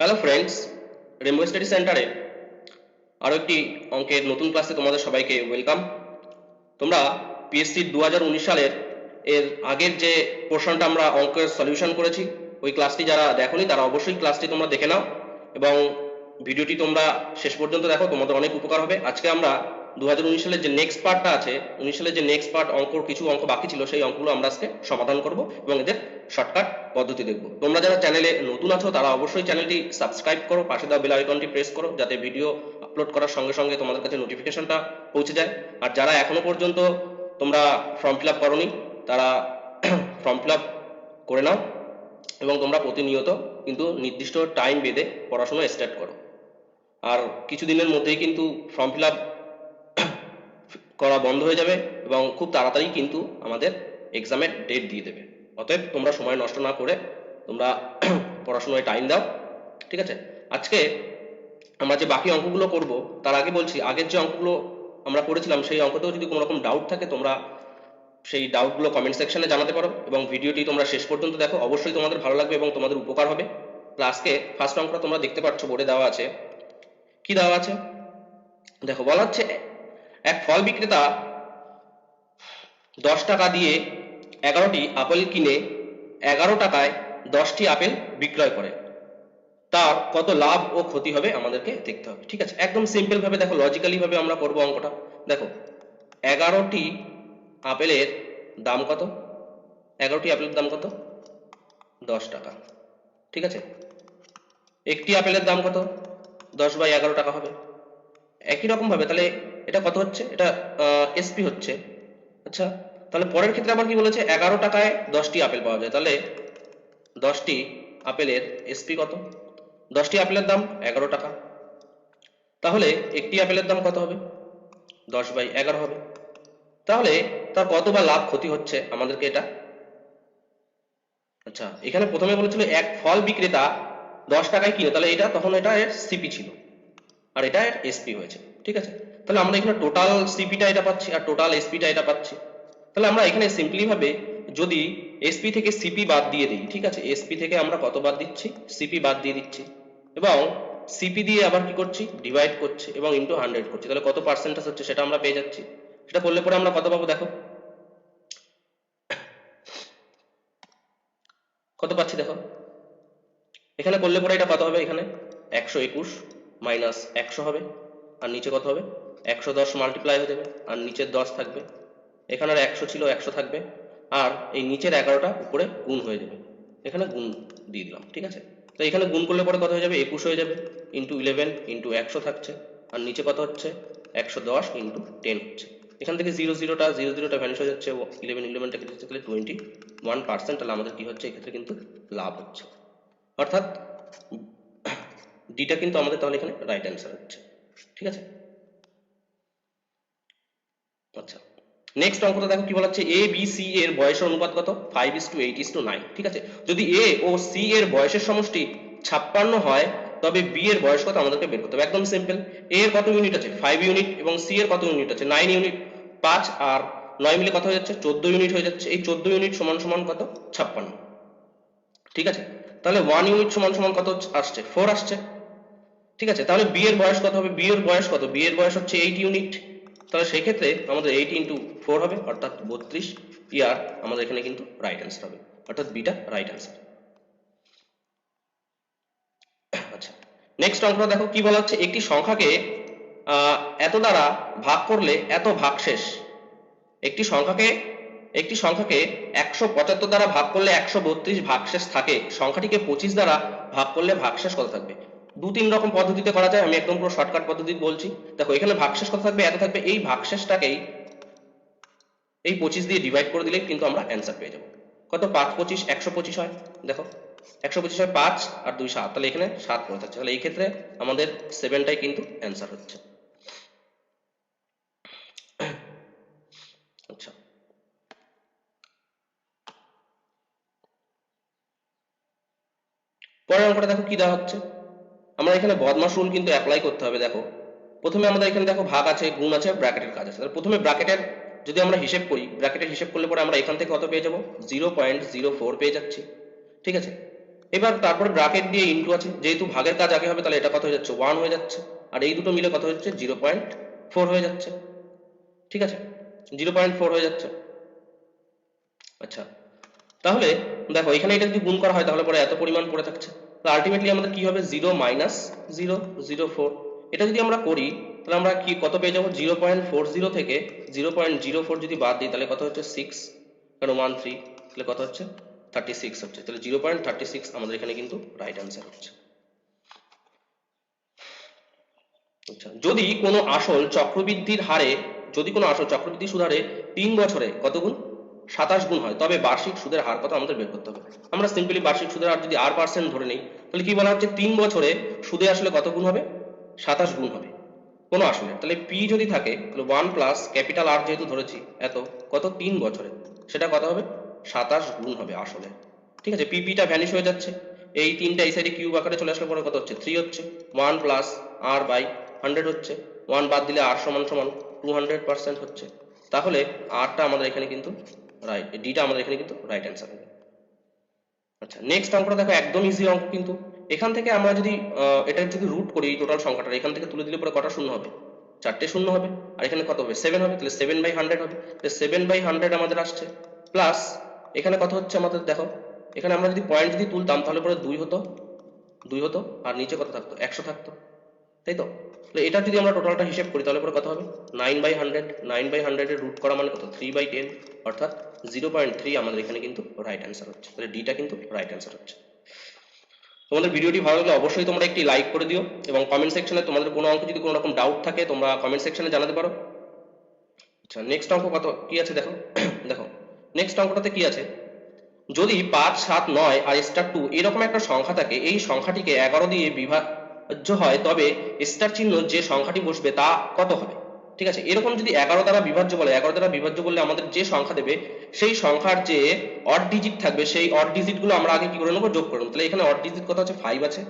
Hello friends Rambo study সেন্টারে আরও একটি অঙ্কের নতুন ক্লাসে তোমাদের সবাইকে ওয়েলকাম তোমরা পিএসসি দু হাজার উনিশ সালের এর আগের যে পোর্শনটা আমরা অঙ্কের সলিউশন করেছি, ওই ক্লাসটি যারা দেখোনি তারা অবশ্যই ক্লাসটি তোমরা দেখে নাও এবং ভিডিওটি তোমরা শেষ পর্যন্ত দেখো, তোমাদের অনেক উপকার হবে। আজকে আমরা দু সালের যে নেক্সট পার্টটা আছে, উনিশ সালের যে নেক্সট পার্ট অঙ্কর কিছু অঙ্ক বাকি ছিল, সেই অঙ্কগুলো আমরা আজকে সমাধান করব এবং এদের শর্টকাট পদ্ধতি দেখব। তোমরা যারা চ্যানেলে নতুন আছো, তারা অবশ্যই চ্যানেলটি সাবস্ক্রাইব করো, পাশে দেওয়া বেল আইকনটি প্রেস করো, যাতে ভিডিও আপলোড করার সঙ্গে সঙ্গে তোমাদের কাছে নোটিফিকেশনটা পৌঁছে যায়। আর যারা এখনও পর্যন্ত তোমরা ফর্ম ফিল আপ করোনি, তারা ফর্ম ফিল আপ করে নাও এবং তোমরা প্রতিনিয়ত কিন্তু নির্দিষ্ট টাইম বেঁধে পড়াশোনা স্টার্ট করো। আর কিছুদিনের মধ্যেই কিন্তু ফর্ম ফিল আপ করা বন্ধ হয়ে যাবে এবং খুব তাড়াতাড়ি কিন্তু আমাদের এক্সামের ডেট দিয়ে দেবে। অতএব তোমরা সময় নষ্ট না করে তোমরা পড়াশোনায় টাইম দাও, ঠিক আছে? আজকে আমরা যে বাকি অঙ্কগুলো করব, তার আগে বলছি, আগের যে অঙ্কগুলো আমরা করেছিলাম, সেই অঙ্কতেও যদি কোনো রকম ডাউট থাকে, তোমরা সেই ডাউটগুলো কমেন্ট সেকশনে জানাতে পারো এবং ভিডিওটি তোমরা শেষ পর্যন্ত দেখো। অবশ্যই তোমাদের ভালো লাগবে এবং তোমাদের উপকার হবে। আজকে ফার্স্ট অঙ্কটা তোমরা দেখতে পাচ্ছ বোর্ডে দেওয়া আছে। কি দেওয়া আছে? দেখো, বলা হচ্ছে এক ফল বিক্রেতা দশ টাকা দিয়ে এগারোটি আপেল কিনে এগারো টাকায় দশটি আপেল বিক্রয় করে। তার কত লাভ ও ক্ষতি হবে আমাদেরকে দেখতে হবে। ঠিক আছে? একদম সিম্পল ভাবে দেখো লজিক্যালি ভাবে আমরা করব অঙ্কটা। দেখো, এগারোটি আপেলের দাম কত? এগারোটি আপেলের দাম কত? দশ টাকা। ঠিক আছে? একটি আপেলের দাম কত? দশ বাই এগারো টাকা হবে। একই রকম ভাবে, তাহলে এটা কত হচ্ছে? এটা এসপি হচ্ছে। আচ্ছা তাহলে পরের ক্ষেত্রে আবার কি বলেছে? এগারো টাকায় দশটি আপেল পাওয়া যায়। তাহলে দশটি আপেলের এসপি কত? দশটি আপেলের দাম এগারো টাকা। তাহলে একটি আপেলের দাম কত হবে? দশ বাই এগারো হবে। তাহলে তার কত বা লাভ ক্ষতি হচ্ছে আমাদেরকে এটা? আচ্ছা এখানে প্রথমে বলেছিল এক ফল বিক্রেতা দশ টাকায় কিনে তাহলে এটা তখন এটা এর সিপি ছিল। আর এটা এর এসপি হয়েছে। ঠিক আছে? তাহলে আমরা এখানে টোটাল সিপিটা এটা পাচ্ছি আর টোটাল এসপিটা এটা পাচ্ছি। তাহলে আমরা এখানে সিম্পলি ভাবে যদি এসপি থেকে সিপি বাদ দিয়ে দিই, ঠিক আছে? এসপি থেকে আমরা কত বাদ দিচ্ছি? সিপি বাদ দিয়ে দিচ্ছি। এবং সিপি দিয়ে আবার কি করছি? ডিভাইড করছি এবং ইন্টু হান্ড্রেড করছি। তাহলে কত পার্সেন্টেজ হচ্ছে সেটা আমরা পেয়ে যাচ্ছি। সেটা করলে পরে আমরা কত পাবো দেখো? কত পাচ্ছি দেখো? এখানে করলে পরে এটা কত হবে এখানে? একশো একুশ মাইনাস একশো হবে। আর নিচে কত হবে? একশো দশ মাল্টিপ্লাই হয়ে যাবে, আর নিচের দশ থাকবে। এখানে আর একশো ছিল, একশো থাকবে। আর এই নিচের এগারোটা উপরে গুণ হয়ে যাবে। এখানে গুণ দিয়ে দিলাম, ঠিক আছে? তো এখানে গুণ করলে পরে কত হয়ে যাবে? একুশ হয়ে যাবে। ইন্টু ইলেভেন ইন্টু একশো থাকছে। আর নিচে কত হচ্ছে? একশো দশ ইন্টু টেন হচ্ছে। এখান থেকে জিরো জিরোটা জিরো জিরোটা ভ্যানিশ হয়ে যাচ্ছে। ইলেভেন ইলেভেনটা কেটে যাচ্ছে তাহলে টোয়েন্টি ওয়ান পার্সেন্ট তাহলে আমাদের কি হচ্ছে? এক্ষেত্রে কিন্তু লাভ হচ্ছে। অর্থাৎ ডিটা কিন্তু আমাদের তাহলে এখানে রাইট অ্যান্সার হচ্ছে। ঠিক আছে? আচ্ছা। নেক্সট অঙ্কটা দেখো কি বলা হচ্ছে এ বি সি এর বয়সের অনুপাত কত? Five is to eight is to nine ঠিক আছে? যদি এ ও সি এর বয়সের সমষ্টি ছাপ্পান্ন হয়, তবে বি এর বয়স কত? আমাদেরকে বের করতে হবে। একদম সিম্পল এ এর কত ইউনিট আছে? ফাইভ ইউনিট এবং সি এর কত ইউনিট আছে? নাইন ইউনিট পাঁচ আর নয় মিলে কত হয়ে যাচ্ছে? চোদ্দ ইউনিট হয়ে যাচ্ছে। এই চোদ্দ ইউনিট সমান সমান কত? ছাপ্পান্ন। ঠিক আছে? তাহলে ওয়ান ইউনিট সমান সমান কত আসছে? ফোর আসছে। ঠিক আছে? তাহলে বি এর বয়স কত হবে? বি এর বয়স কত? বি এর বয়স হচ্ছে এইট ইউনিট তাহলে সেই ক্ষেত্রে আমাদের এইট ইন্টু ফোর হবে, অর্থাৎ বত্রিশ ইয়ার আমাদের এখানে কিন্তু রাইট অ্যান্সার হবে, অর্থাৎ বিটা রাইট অ্যান্সার আচ্ছা নেক্সট অঙ্কটা দেখো কি বলা হচ্ছে? একটি সংখ্যাকে এত দ্বারা ভাগ করলে এত ভাগশেষ একটি সংখ্যাকে একটি সংখ্যাকে একশো পঁচাত্তর দ্বারা ভাগ করলে একশো বত্রিশ ভাগশেষ থাকে। সংখ্যাটিকে পঁচিশ দ্বারা ভাগ করলে ভাগশেষ কত থাকবে? দু তিন রকম পদ্ধতিতে করা যায়, আমি একদম পুরো শর্টকাট পদ্ধতি বলছি। দেখো, এখানে ভাগশেষ কত থাকবে? এত থাকবে। এই ভাগশেষটাকেই এই পঁচিশ দিয়ে ডিভাইড করে দিলে কিন্তু আমরা অ্যান্সার পেয়ে যাব। কত? পাঁচ পঁচিশ, একশো পঁচিশ হয়। দেখো, একশো পঁচিশ হয় পাঁচ আর দুই সাত। তাহলে এখানে সাত পড়ে থাকছে। তাহলে এই ক্ষেত্রে আমাদের সেভেনটাই কিন্তু অ্যান্সার হচ্ছে। আচ্ছা। পরের অঙ্কটা দেখো কি দেওয়া হচ্ছে? আমরা এখানে বদমাস রুল কিন্তু অ্যাপ্লাই করতে হবে, দেখো। প্রথমে আমাদের এখানে দেখো ভাগ আছে, গুণ আছে, ব্র্যাকেটের কাজ আছে। প্রথমে ব্র্যাকেটের, যদি আমরা হিসেব করি, ব্র্যাকেটের হিসেব করলে পরে আমরা এখান থেকে কত পেয়ে যাব? জিরো পয়েন্ট জিরো ফোর পেয়ে যাচ্ছি। ঠিক আছে? এবার তারপরে ব্র্যাকেট দিয়ে ইন্টু আছে। যেহেতু ভাগের কাজ আগে হবে, তাহলে এটা কত হয়ে যাচ্ছে? ওয়ান হয়ে যাচ্ছে। আর এই দুটো মিলে কত হচ্ছে জিরো পয়েন্ট ফোর হয়ে যাচ্ছে। ঠিক আছে? জিরো পয়েন্ট ফোর হয়ে যাচ্ছে। আচ্ছা। তাহলে দেখো, এখানে এটা যদি গুণ করা হয়, তাহলে পরে এত পরিমাণ পড়ে থাকছে। তো আলটিমেটলি আমাদের কি হবে? Zero minus zero zero four এটা যদি আমরা করি, তাহলে আমরা কি, কত পেয়ে যাব? জিরো পয়েন্ট ফোর জিরো থেকে জিরো পয়েন্ট জিরো ফোর যদি বাদ দিই, তাহলে কত হচ্ছে? সিক্স কারণ ওয়ান থ্রি তাহলে কত হচ্ছে? থার্টি সিক্স হচ্ছে। তাহলে জিরো পয়েন্ট থার্টি সিক্স আমাদের এখানে কিন্তু রাইট অ্যান্সার হচ্ছে। আচ্ছা যদি কোনো আসল চক্রবৃদ্ধির হারে, যদি কোনো আসল চক্রবৃদ্ধি সুদ হারে তিন বছরে কত গুণ? সাতাশ গুণ হয়, তবে বার্ষিক সুদের হার কত আমাদের বের করতে হবে। আমরা সিম্পলি বার্ষিক সুদের হার যদি আর পার্সেন্ট ধরে নিই, তাহলে কি বলা হচ্ছে? তিন বছরে সুদে আসলে কত গুণ হবে? সাতাশ গুণ হবে। কোনো আসলে তাহলে পি যদি থাকে, তাহলে ওয়ান প্লাস ক্যাপিটাল আর যেহেতু ধরেছি, এত কত? তিন বছরে। সেটা কত হবে? সাতাশ গুণ হবে আসলে। ঠিক আছে? পিপিটা ভ্যানিশ হয়ে যাচ্ছে। এই তিনটা এই সাইডে কিউব আকারে চলে আসলে পরে কত হচ্ছে? থ্রি হচ্ছে। One plus r by hundred হচ্ছে। ওয়ান বাদ দিলে আর সমান সমান টু হান্ড্রেড পার্সেন্ট হচ্ছে। তাহলে আরটা আমাদের এখানে কিন্তু রাইট ডিটা আমাদের এখানে কিন্তু রাইট অ্যান্সার হবে আচ্ছা নেক্সট অঙ্কটা দেখো, একদম ইজি অঙ্ক কিন্তু। এখান থেকে আমরা যদি এটা যদি রুট করি এই টোটাল সংখ্যাটা এখান থেকে তুলে দিলে পরে কটা শূন্য হবে? চারটে শূন্য হবে। আর এখানে কত হবে? সেভেন হবে, তাহলে সেভেন বাই হান্ড্রেড হবে। তাহলে সেভেন বাই হান্ড্রেড আমাদের আসছে। প্লাস এখানে কত হচ্ছে আমাদের, দেখো? এখানে আমরা যদি পয়েন্ট যদি তুলতাম, তাহলে পরে দুই হতো দুই হতো, আর নিচে কত থাকতো? একশো থাকতো। তাই তো? এটা যদি আমরা টোটালটা হিসেব করি, তাহলে পরে কত হবে? Nine by hundred nine by হান্ড্রেডের রুট করা মানে কত? থ্রি বাই টেন অর্থাৎ জিরো পয়েন্ট থ্রি আমাদের এখানে কিন্তু রাইট অ্যান্সার হচ্ছে। তাহলে ডিটা কিন্তু রাইট অ্যান্সার হচ্ছে। তোমাদের ভিডিওটি ভালো লাগলে অবশ্যই তোমরা একটি লাইক করে দিও এবং কমেন্ট সেকশনে তোমাদের কোনো অঙ্ক যদি কোনো রকম ডাউট থাকে, তোমরা কমেন্ট সেকশনে জানাতে পারো। আচ্ছা নেক্সট অঙ্ক কত? কি আছে? দেখো দেখো। নেক্সট অঙ্কটাতে কি আছে? যদি পাঁচ, সাত, নয় আর স্টার টু এরকম একটা সংখ্যা থাকে, এই সংখ্যাটিকে এগারো দিয়ে বিভাজ্য হয়, তবে স্টার চিহ্ন যে সংখ্যাটি বসবে তা কত হবে? ঠিক আছে? এরকম যদি এগারো দ্বারা বিভাজ্য বলে, এগারো দ্বারা বিভাজ্য বললে আমাদের যে সংখ্যা দেবে, সেই সংখ্যার যে অড ডিজিট থাকবে, সেই অড ডিজিটগুলো আমরা আগে কি করে নেব? যোগ করে নেব। তাহলে এখানে অড ডিজিট কত আছে? ফাইভ আছে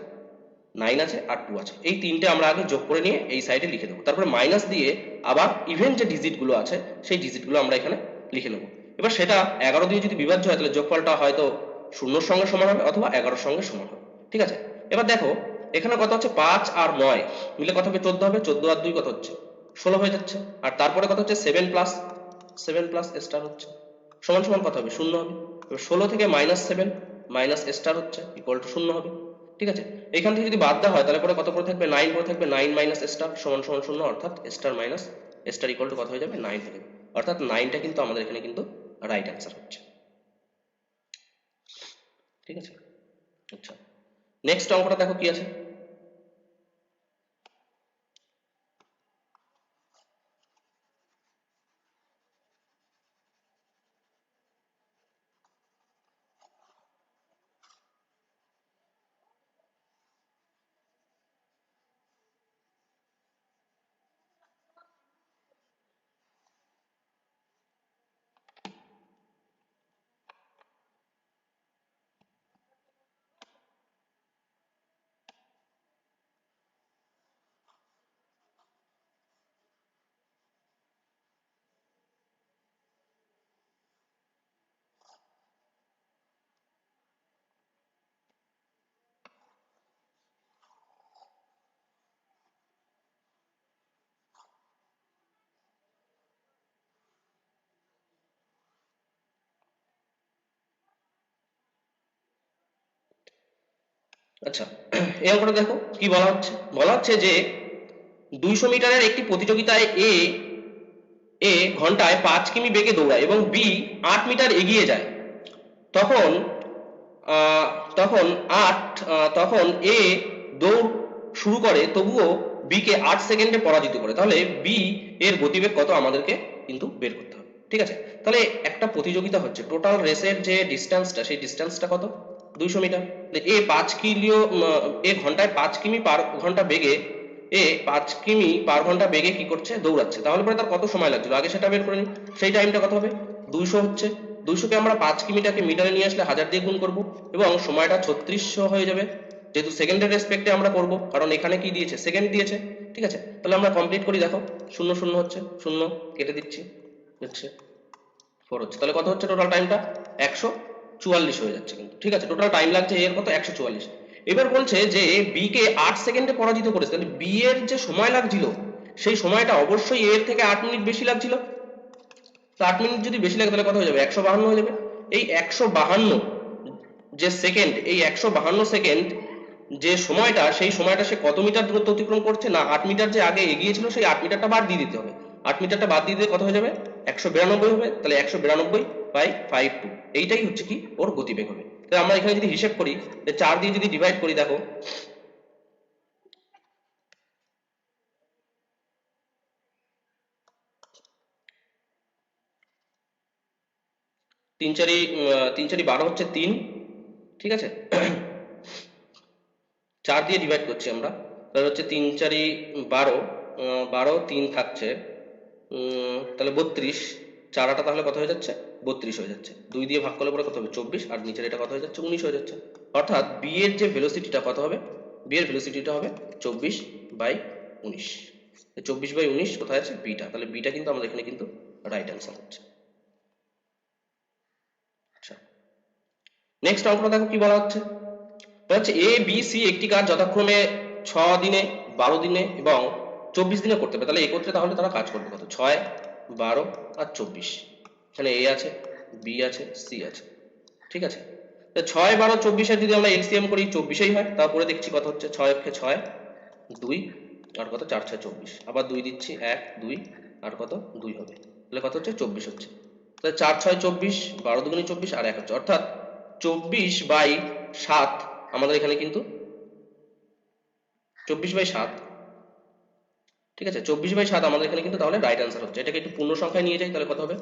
নাইন আছে আর টু আছে। এই তিনটে আমরা আগে যোগ করে নিয়ে এই সাইডে লিখে দেবো তারপরে মাইনাস দিয়ে আবার ইভেন যে ডিজিটগুলো আছে, সেই ডিজিটগুলো আমরা এখানে লিখে নেব। এবার সেটা এগারো দিয়ে যদি বিভাজ্য হয়, তাহলে যোগফলটা হয়তো শূন্যর সঙ্গে সমান হবে অথবা এগারোর সঙ্গে সমান হবে। ঠিক আছে? এবার দেখো এখানে কত হচ্ছে পাঁচ আর নয়। মিলে কত হবে, চোদ্দ হবে, চোদ্দ আর দুই কত হচ্ছে। ষোলো হয়ে যাচ্ছে। আর তারপরে কত হচ্ছে seven plus seven plus star হচ্ছে। সমান সমান কত হবে, শূন্য হবে। এবার ষোলো থেকে মাইনাস সেভেন মাইনাস স্টার হচ্ছে ইকুয়াল টু শূন্য হবে। ঠিক আছে? এখান থেকে যদি বাদ দেওয়া হয়, তাহলে পরে কত পরে থাকবে? নাইন পরে থাকবে নাইন মাইনাস স্টার সমান সমান শূন্য, অর্থাৎ star minus star equal to কত হয়ে যাবে? নাইন হয়ে যাবে। অর্থাৎ নাইনটা কিন্তু আমাদের এখানে কিন্তু রাইট অ্যান্সার হচ্ছে। ঠিক আছে? আচ্ছা। নেক্সট অঙ্কটা দেখো কি আছে? আচ্ছা এই দেখো কি বলা হচ্ছে? বলা হচ্ছে যে দুইশো মিটারের একটি প্রতিযোগিতায় এ এ ঘন্টায় পাঁচ কিমি বেগে দৌড়ায় এবং বি আট মিটার এগিয়ে যায়। তখন তখন আট তখন এ দৌড় শুরু করে, তবুও বি কে আট সেকেন্ডে পরাজিত করে। তাহলে বি এর গতিবেগ কত আমাদেরকে কিন্তু বের করতে হবে। ঠিক আছে? তাহলে একটা প্রতিযোগিতা হচ্ছে। টোটাল রেসের যে ডিস্টেন্সটা সেই ডিস্টেন্সটা কত? দুইশো মিটার। এ পাঁচ উম, এ ঘন্টায় পাঁচ কিমি পার ঘণ্টা বেগে এ পাঁচ কিমি পার ঘণ্টা বেগে কি করছে? দৌড়াচ্ছে। তাহলে পরে তার কত সময় লাগছিল? আগে সেটা বের করে নিই সেই টাইমটা কত হবে? দুইশো হচ্ছে। দুইশোকে আমরা পাঁচ কিমিটাকে মিটারে নিয়ে আসলে হাজার দিয়ে গুণ করব এবং সময়টা ছত্রিশশো হয়ে যাবে। যেহেতু সেকেন্ডের রেসপেক্টে আমরা করব কারণ এখানে কি দিয়েছে? সেকেন্ড দিয়েছে। ঠিক আছে? তাহলে আমরা কমপ্লিট করি দেখো। শূন্য শূন্য হচ্ছে। শূন্য কেটে দিচ্ছি। হচ্ছে। ফোর হচ্ছে। তাহলে কত হচ্ছে টোটাল টাইমটা একশো। চুয়াল্লিশ হয়ে যাচ্ছে কিন্তু, ঠিক আছে? টোটাল টাইম লাগছে এর কত একশো চুয়াল্লিশ। এবার বলছে যে বি কে আট সেকেন্ডে পরাজিত করেছে। তাহলে বি এর যে সময় লাগছিল, সেই সময়টা অবশ্যই এর থেকে আট মিনিট বেশি লাগছিল। তো আট মিনিট যদি বেশি লাগে, তাহলে কত হয়ে যাবে? একশো বাহান্ন হয়ে যাবে। এই একশো বাহান্ন যে সেকেন্ড এই একশো বাহান্ন সেকেন্ড যে সময়টা, সেই সময়টা সে কত মিটার দূরত্ব অতিক্রম করছে? না, আট মিটার যে আগে এগিয়েছিল সেই আট মিটারটা বাদ দিয়ে দিতে হবে। আট মিটারটা বাদ দিয়ে দিলে কত হয়ে যাবে? একশো বিরানব্বই হবে। তাহলে একশো বিরানব্বই বাই ফাইভ টু এইটাই হচ্ছে কি ওর গতিবেগ হবে। তাহলে আমরা এখানে যদি হিসেব করি চার দিয়ে যদি ডিভাইড করি, দেখো। তিন চারি তিন চারি বারো হচ্ছে তিন, ঠিক আছে? চার দিয়ে ডিভাইড করছি আমরা। তাহলে হচ্ছে তিন চারি বারো বারো তিন থাকছে তাহলে বত্রিশ। চারাটা তাহলে কত হয়ে যাচ্ছে? বত্রিশ হয়ে যাচ্ছে। দুই দিয়ে ভাগ করলে পরে কত হবে? চব্বিশ। আর নিচের এটা কত হয়ে যাচ্ছে? উনিশ হয়ে যাচ্ছে। অর্থাৎ বি এর যে ভেলোসিটিটা কত হবে? বি এর ভেলোসিটিটা হবে চব্বিশ বাই উনিশ। চব্বিশ বাই উনিশ কোথায় আছে? বিটা তাহলে বিটা কিন্তু আমাদের এখানে কিন্তু রাইট অ্যান্সার হচ্ছে। আচ্ছা। নেক্সট অঙ্কটা দেখো কি বলা হচ্ছে? হচ্ছে এ বি সি একটি কাজ যথাক্রমে ছ দিনে, বারো দিনে এবং চব্বিশ দিনে করতে হবে। তাহলে একত্রে তাহলে তারা কাজ করবে কত? ছয় বারো আর চব্বিশ। এখানে এ আছে বি আছে সি আছে। ঠিক আছে? তো ছয়, বারো চব্বিশের যদি আমরা এলসিএম করি, চব্বিশেই হয়। তারপরে দেখছি কত হচ্ছে? ছয় অক্ষে ছয়, দুই, আর কত? চার, ছয়, চব্বিশ। আবার দুই দিচ্ছি, এক, দুই, আর কত? দুই হবে। তাহলে কত হচ্ছে? চব্বিশ হচ্ছে। তাহলে চার, ছয়, চব্বিশ, বারো দুগুণে চব্বিশ, আর এক হচ্ছে। অর্থাৎ চব্বিশ বাই সাত আমাদের এখানে কিন্তু, চব্বিশ বাই সাত ঠিক আছে? চব্বিশ বাই সাত আমাদের এখানে কিন্তু তাহলে রাইট অ্যান্সার হচ্ছে। এটাকে একটু পূর্ণ সংখ্যায় নিয়ে যাই, তাহলে কত হবে?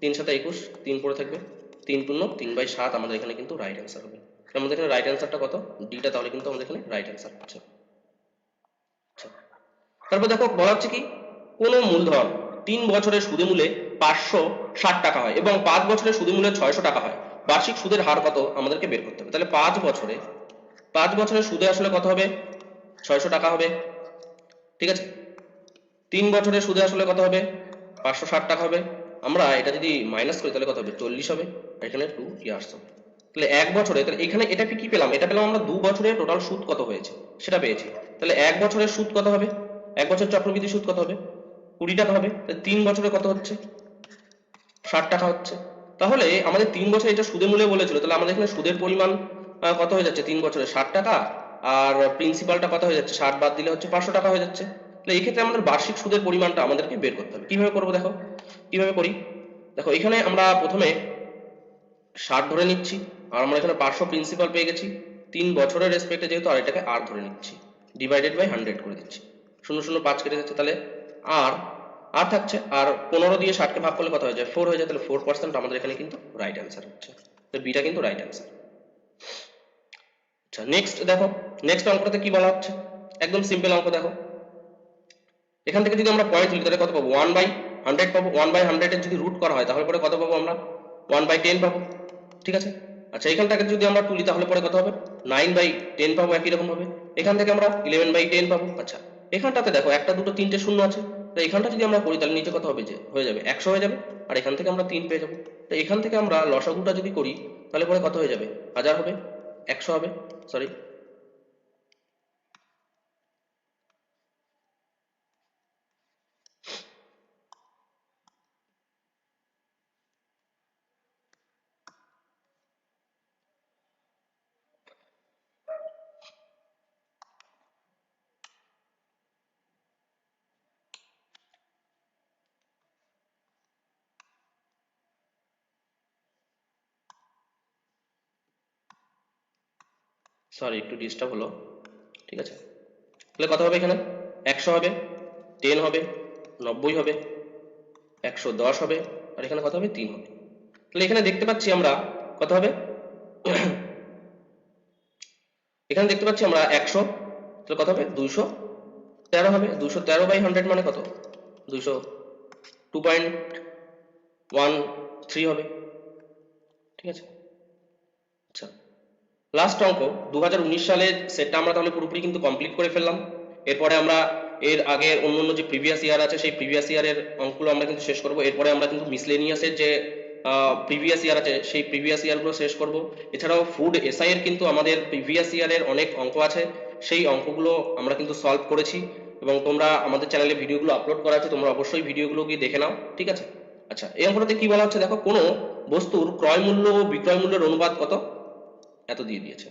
তিন সাথে একুশ, তিন পড়ে থাকবে। তিন পূর্ণ, তিন বাই সাত আমাদের এখানে কিন্তু রাইট অ্যান্সার হবে। আমাদের এখানে রাইট অ্যান্সারটা কত? ডিটা তাহলে কিন্তু আমাদের এখানে রাইট অ্যান্সার হচ্ছে। আচ্ছা। তারপর দেখো, বলা হচ্ছে কি? কোনো মূলধন তিন বছরের সুদে মূলে পাঁচশো ষাট টাকা হয় এবং পাঁচ বছরের সুদে মূলে ছয়শো টাকা হয়। বার্ষিক সুদের হার কত? আমাদেরকে বের করতে হবে। তাহলে পাঁচ বছরে, পাঁচ বছরের সুদে আসলে কত হবে? ছয়শো টাকা হবে। ঠিক আছে? তিন বছরের সুদে আসলে কত হবে? পাঁচশো ষাট টাকা হবে। আমরা এটা যদি মাইনাস করি, তাহলে কত হবে? চল্লিশ হবে। এখানে টু ইয়ার্স হবে তাহলে এক বছরে, তাহলে এখানে এটা কি পেলাম? এটা পেলাম আমরা দু বছরে টোটাল সুদ কত হয়েছে? সেটা পেয়েছি। তাহলে এক বছরের সুদ কত হবে? এক বছর চক্রবৃদ্ধি সুদ কত হবে? কুড়ি টাকা হবে। তাহলে তিন বছরে কত হচ্ছে? ষাট টাকা হচ্ছে। তাহলে আমাদের তিন বছর এটা সুদে মূল্যে বলেছিল। তাহলে আমাদের এখানে সুদের পরিমাণ কত হয়ে যাচ্ছে? তিন বছরে ষাট টাকা। আর প্রিন্সিপালটা কত হয়ে যাচ্ছে? ষাট বাদ দিলে হচ্ছে পাঁচশো টাকা হয়ে যাচ্ছে। এই ক্ষেত্রে আমাদের বার্ষিক সুদের পরিমাণটা আমাদেরকে বের করতে হবে। কীভাবে করব দেখো? কীভাবে করি? দেখো, এখানে আমরা প্রথমে ষাট ধরে নিচ্ছি, আর আমরা এখানে পাঁচশো প্রিন্সিপাল পেয়ে গেছি। তিন বছরের রেসপেক্টে যেহেতু আর এটাকে আর ধরে নিচ্ছি ডিভাইডেড বাই হান্ড্রেড করে দিচ্ছি। শূন্য শূন্য পাঁচ কেটে যাচ্ছে তাহলে আর আর থাকছে, আর পনেরো দিয়ে ষাটকে ভাগ করলে কত হয়ে যায়? ফোর হয়ে যায়, তাহলে ফোর পার্সেন্ট আমাদের এখানে কিন্তু রাইট অ্যান্সার হচ্ছে। তো বিটা কিন্তু রাইট অ্যান্সার আচ্ছা নেক্সট দেখো নেক্সট অঙ্কটাতে কি বলা হচ্ছে? একদম সিম্পল অঙ্ক দেখো। এখান থেকে যদি আমরা পয়েন্ট তুলি তাহলে কত পাবো? ওয়ান বাই হান্ড্রেড পাবো। ওয়ান বাই হান্ড্রেডের যদি রুট করা হয়, তাহলে পরে কত পাবো আমরা? ওয়ান বাই টেন পাবো। ঠিক আছে? আচ্ছা এখানটাকে যদি আমরা তুলি, তাহলে পরে কত হবে? নাইন বাই টেন পাবো, একই রকম হবে। এখান থেকে আমরা ইলেভেন বাই টেন পাবো। আচ্ছা এখানটাতে দেখো, একটা, দুটো, তিনটে শূন্য আছে। তো এখানটা যদি আমরা করি, তাহলে নিচে কত হবে? যে, হয়ে যাবে, একশো হয়ে যাবে। আর এখান থেকে আমরা তিন পেয়ে যাব। তো এখান থেকে আমরা লসাগুটা যদি করি, তাহলে পরে কত হয়ে যাবে? হাজার হবে, একশো হবে সরি সরি একটু ডিস্টার্ব হলো। ঠিক আছে? তাহলে কত হবে এখানে? একশো হবে টেন হবে, নব্বই হবে, একশো দশ হবে, আর এখানে কত হবে? তিন হবে। তাহলে এখানে দেখতে পাচ্ছি আমরা কত হবে? এখানে দেখতে পাচ্ছি আমরা একশো, তাহলে কত হবে? দুইশো তেরো হবে। দুশো তেরো বাই হান্ড্রেড মানে কত? দুশো টু পয়েন্ট ওয়ান থ্রি হবে। ঠিক আছে? লাস্ট অঙ্ক দু সালের সেটটা আমরা তাহলে পুরোপুরি কিন্তু কমপ্লিট করে ফেললাম। এরপরে আমরা এর আগের অন্য অন্য যে প্রিভিয়াস ইয়ার আছে, সেই প্রিভিয়াস ইয়ারের অঙ্কগুলো আমরা কিন্তু শেষ করব। এরপরে আমরা কিন্তু মিসলেনিয়াসের যে প্রিভিয়াস ইয়ার আছে, সেই প্রিভিয়াস ইয়ারগুলো শেষ করব। এছাড়াও ফুড এসআই এর কিন্তু আমাদের প্রিভিয়াস ইয়ারের অনেক অঙ্ক আছে। সেই অঙ্কগুলো আমরা কিন্তু সলভ করেছি এবং তোমরা আমাদের চ্যানেলে ভিডিওগুলো আপলোড করা আছে, তোমরা অবশ্যই ভিডিওগুলো গিয়ে দেখে নাও, ঠিক আছে? আচ্ছা এই অঙ্কটাতে কি বলা হচ্ছে? দেখো, কোনো বস্তুর ক্রয় মূল্য ও বিক্রয় মূল্যের অনুপাত কত? এত দিয়ে দিয়েছে।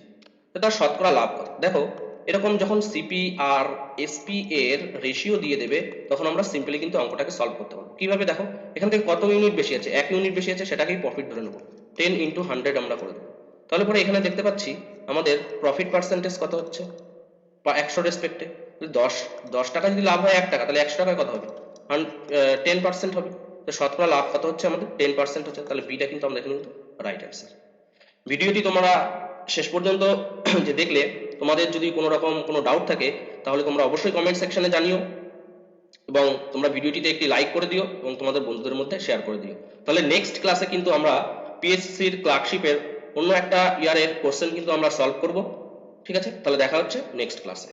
তো তার শতকরা লাভ কত? দেখো, এরকম যখন সিপি আর এসপি এর রেশিও দিয়ে দেবে, তখন আমরা সিম্পলি কিন্তু অঙ্কটাকে সলভ করতে পারব। কীভাবে? দেখো, এখান থেকে কত ইউনিট বেশি আছে? এক ইউনিট বেশি আছে, সেটাকেই প্রফিট ধরে নেব। টেন ইন্টু হান্ড্রেড আমরা করে দেবো। তাহলে পরে এখানে দেখতে পাচ্ছি, আমাদের প্রফিট পার্সেন্টেজ কত হচ্ছে? বা একশো রেসপেক্টে দশ দশ টাকা যদি লাভ হয় এক টাকা, তাহলে একশো টাকায় কত হবে? টেন পার্সেন্ট হবে। তো শতকরা লাভ কত হচ্ছে আমাদের? টেন পার্সেন্ট হচ্ছে। তাহলে বিটা কিন্তু আমাদের কিন্তু রাইট অ্যান্সার ভিডিওটি তোমরা শেষ পর্যন্ত যে দেখলে, তোমাদের যদি কোনো রকম কোনো ডাউট থাকে, তাহলে তোমরা অবশ্যই কমেন্ট সেকশনে জানিও এবং তোমরা ভিডিওটিতে একটি লাইক করে দিও এবং তোমাদের বন্ধুদের মধ্যে শেয়ার করে দিও। তাহলে নেক্সট ক্লাসে কিন্তু আমরা পিএসসির ক্লার্কশিপের অন্য একটা ইয়ারের কোশ্চেন কিন্তু আমরা সলভ করব। ঠিক আছে? তাহলে দেখা হচ্ছে নেক্সট ক্লাসে